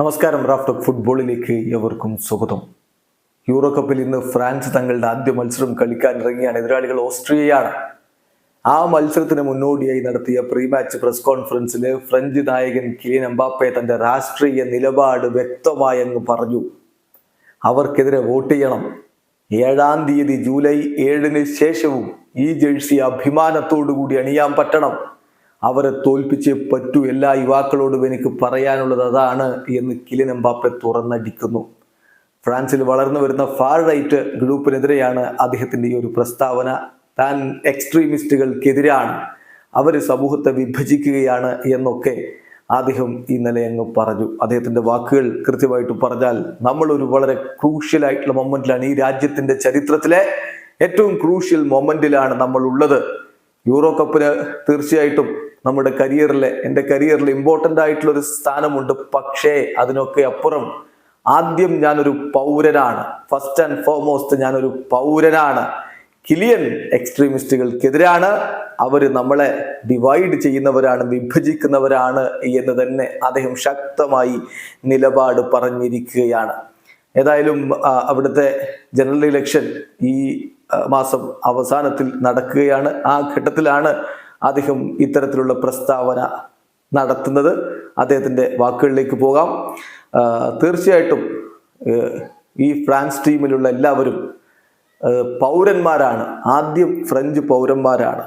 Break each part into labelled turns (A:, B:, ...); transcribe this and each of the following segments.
A: നമസ്കാരം റാഫ്റ്റ് ഫുട്ബോളിലേക്ക് എവർക്കും സ്വാഗതം. യൂറോ കപ്പിൽ ഇന്ന് ഫ്രാൻസ് തങ്ങളുടെ ആദ്യ മത്സരം കളിക്കാൻ ഇറങ്ങിയാണ്. എതിരാളികൾ ഓസ്ട്രിയയാണ്. ആ മത്സരത്തിന് മുന്നോടിയായി നടത്തിയ പ്രീ മാച്ച് പ്രസ് കോൺഫറൻസിൽ ഫ്രഞ്ച് നായകൻ കിലിൻ എംബാപ്പെ തന്റെ രാഷ്ട്രീയ നിലപാട് വ്യക്തമായെന്ന് പറഞ്ഞു. അവർക്കെതിരെ വോട്ട് ചെയ്യണം. ഏഴാം തീയതി ജൂലൈ ഏഴിന് ശേഷവും ഈ ജേഴ്സി അഭിമാനത്തോടു കൂടി അണിയാൻ പറ്റണം. അവരെ തോൽപ്പിച്ചേ പറ്റൂ. എല്ലാ യുവാക്കളോടും എനിക്ക് പറയാനുള്ളത് അതാണ് എന്ന് കിലിൻ എംബാപ്പെ തുറന്നടിക്കുന്നു. ഫ്രാൻസിൽ വളർന്നു വരുന്ന ഫാർ റൈറ്റ് ഗ്രൂപ്പിനെതിരെയാണ് അദ്ദേഹത്തിന്റെ ഈ ഒരു പ്രസ്താവന. താൻ എക്സ്ട്രീമിസ്റ്റുകൾക്കെതിരാണ്. അവർ സമൂഹത്തെ വിഭജിക്കുകയാണ് എന്നൊക്കെ അദ്ദേഹം ഇന്നലെ അങ്ങ് പറഞ്ഞു. അദ്ദേഹത്തിന്റെ വാക്കുകൾ കൃത്യമായിട്ട് പറഞ്ഞാൽ നമ്മളൊരു വളരെ ക്രൂഷ്യൽ ആയിട്ടുള്ള മൊമെന്റിലാണ് ഈ രാജ്യത്തിന്റെ ചരിത്രത്തിലെ ഏറ്റവും ക്രൂഷ്യൽ മൊമെന്റിലാണ് നമ്മൾ ഉള്ളത് യൂറോ കപ്പിന് തീർച്ചയായിട്ടും നമ്മുടെ കരിയറിലെ എന്റെ കരിയറിൽ ഇമ്പോർട്ടന്റ് ആയിട്ടുള്ള ഒരു സ്ഥാനമുണ്ട്. പക്ഷേ അതിനൊക്കെ അപ്പുറം ആദ്യം ഞാനൊരു പൗരനാണ്. ഫസ്റ്റ് ആൻഡ് ഫോർമോസ്റ്റ് ഞാനൊരു പൗരനാണ്. കിലിയൻ എക്സ്ട്രീമിസ്റ്റുകൾക്കെതിരാണ് അവർ നമ്മളെ ഡിവൈഡ് ചെയ്യുന്നവരാണ് വിഭജിക്കുന്നവരാണ് എന്ന് തന്നെ അദ്ദേഹം ശക്തമായി നിലപാട് പറഞ്ഞിരിക്കുകയാണ്. ഏതായാലും അവിടുത്തെ ജനറൽ ഇലക്ഷൻ ഈ മാസം അവസാനത്തിൽ നടക്കുകയാണ്. ആ ഘട്ടത്തിലാണ് അദ്ദേഹം ഇത്തരത്തിലുള്ള പ്രസ്താവന നടത്തുന്നത് അദ്ദേഹത്തിന്റെ വാക്കുകളിലേക്ക് പോകാം. തീർച്ചയായിട്ടും ഈ ഫ്രാൻസ് ടീമിലുള്ള എല്ലാവരും പൗരന്മാരാണ്. ആദ്യം ഫ്രഞ്ച് പൗരന്മാരാണ്.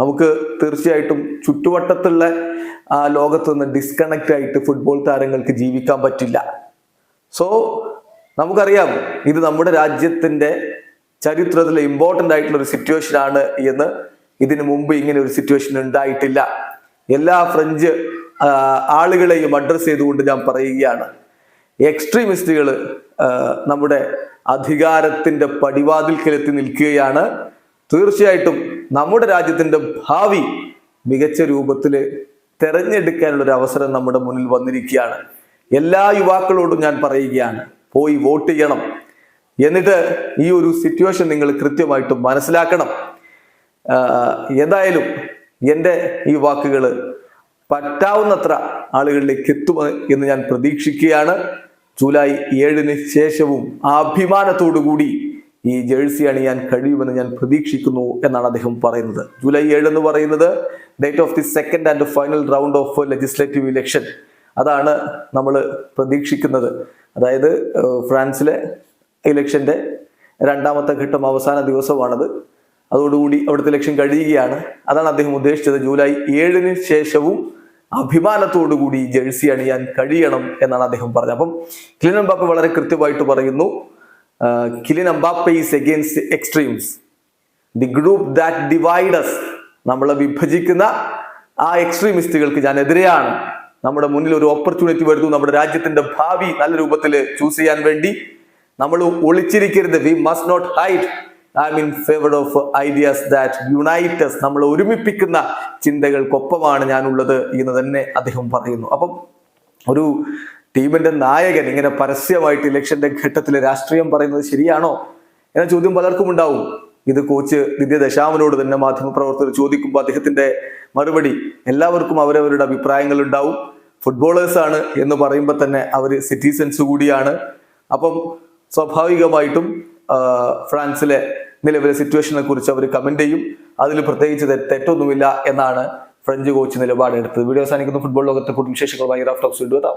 A: നമുക്ക് തീർച്ചയായിട്ടും ചുറ്റുവട്ടത്തുള്ള ലോകത്ത് നിന്ന് ഡിസ്കണക്റ്റ് ആയിട്ട് ഫുട്ബോൾ താരങ്ങൾക്ക് ജീവിക്കാൻ പറ്റില്ല. സോ നമുക്കറിയാം ഇത് നമ്മുടെ രാജ്യത്തിന്റെ ചരിത്രത്തിലെ ഇമ്പോർട്ടന്റ് ആയിട്ടുള്ള ഒരു സിറ്റുവേഷൻ ആണ് എന്ന് ഇതിനു മുമ്പ് ഇങ്ങനെ ഒരു സിറ്റുവേഷൻ ഉണ്ടായിട്ടില്ല. എല്ലാ ഫ്രഞ്ച് ആളുകളെയും അഡ്രസ് ചെയ്തുകൊണ്ട് ഞാൻ പറയുകയാണ്. എക്സ്ട്രീമിസ്റ്റുകൾ നമ്മുടെ അധികാരത്തിന്റെ പടിവാതിൽക്കലെത്തി നിൽക്കുകയാണ്. തീർച്ചയായിട്ടും നമ്മുടെ രാജ്യത്തിന്റെ ഭാവി മികച്ച രൂപത്തിൽ തെരഞ്ഞെടുക്കാനുള്ള ഒരു അവസരം നമ്മുടെ മുന്നിൽ വന്നിരിക്കുകയാണ്. എല്ലാ യുവാക്കളോടും ഞാൻ പറയുകയാണ് പോയി വോട്ട് ചെയ്യണം. എന്നിട്ട് ഈ ഒരു സിറ്റുവേഷൻ നിങ്ങൾ കൃത്യമായിട്ട് മനസ്സിലാക്കണം. എന്തായാലും എന്റെ ഈ വാക്കുകൾ പറ്റാവുന്നത്ര ആളുകളിലേക്ക് എത്തും എന്ന് ഞാൻ പ്രതീക്ഷിക്കുകയാണ്. ജൂലൈ ഏഴിന് ശേഷവും അഭിമാനത്തോടു കൂടി ഈ ജേഴ്സി അണിയാൻ കഴിയുമെന്ന് ഞാൻ പ്രതീക്ഷിക്കുന്നു എന്നാണ് അദ്ദേഹം പറയുന്നത്. ജൂലൈ ഏഴ് എന്ന് പറയുന്നത് date of the second and final round of legislative election. അതാണ് നമ്മൾ പ്രതീക്ഷിക്കുന്നത്. അതായത് ഫ്രാൻസിലെ ഇലക്ഷന്റെ രണ്ടാമത്തെ ഘട്ടം അവസാന ദിവസമാണത്. അതോടുകൂടി അവിടുത്തെ ലക്ഷ്യം കഴിയുകയാണ്. അതാണ് അദ്ദേഹം ഉദ്ദേശിച്ചത്. ജൂലൈ ഏഴിന് ശേഷവും അഭിമാനത്തോടുകൂടി ജേഴ്സി അണിയാൻ കഴിയണം എന്നാണ് അദ്ദേഹം പറഞ്ഞത്. അപ്പം കിലിൻ അംബാപ്പ വളരെ കൃത്യമായിട്ട് പറയുന്നു Kylian Mbappe is against extremes the group that divides നമ്മളെ വിഭജിക്കുന്ന ആ എക്സ്ട്രീമിസ്റ്റുകൾക്ക് ഞാൻ എതിരെയാണ്. നമ്മുടെ മുന്നിൽ ഒരു ഓപ്പർച്യൂണിറ്റി വരുന്നു. നമ്മുടെ രാജ്യത്തിന്റെ ഭാവി നല്ല രൂപത്തിൽ ചൂസ് ചെയ്യാൻ വേണ്ടി. നമ്മൾ ഒളിച്ചിരിക്കരുത്. We must not hide I mean favour of ideas that unites നമ്മൾ ഒരുമിപ്പിക്കുന്ന ചിന്തകൾക്കൊപ്പമാണ് ഞാനുള്ളത് എന്ന് തന്നെ അദ്ദേഹം പറയുന്നു. അപ്പം ഒരു ടീമിന്റെ നായകൻ ഇങ്ങനെ പരസ്യമായിട്ട് ഇലക്ഷന്റെ ഘട്ടത്തിൽ രാഷ്ട്രീയം പറയുന്നത് ശരിയാണോ? എന്ന ചോദ്യം പലർക്കും ഉണ്ടാവും. ഇത് കോച്ച് നിത്യ ദശാമനോട് തന്നെ മാധ്യമപ്രവർത്തകർ ചോദിക്കുമ്പോൾ അദ്ദേഹത്തിന്റെ മറുപടി എല്ലാവർക്കും അവരവരുടെ അഭിപ്രായങ്ങൾ ഉണ്ടാവും. ഫുട്ബോളേഴ്സ് ആണ് എന്ന് പറയുമ്പോൾ തന്നെ അവർ സിറ്റിസൻസ് കൂടിയാണ്. അപ്പം സ്വാഭാവികമായിട്ടും ഫ്രാൻസിലെ നിലവിലെ സിറ്റുവേഷനെ കുറിച്ച് അവർ കമന്റ് ചെയ്യും. അതിൽ പ്രത്യേകിച്ച് തെറ്റൊന്നുമില്ല എന്നാണ് ഫ്രഞ്ച് കോച്ച് നിലപാടെടുത്തത്. വീഡിയോ അവസാനിക്കുന്ന. ഫുട്ബോൾ ലോകത്തെ കൂടുതൽ വിശേഷങ്ങളുമായി ഭയങ്കര എത്താം.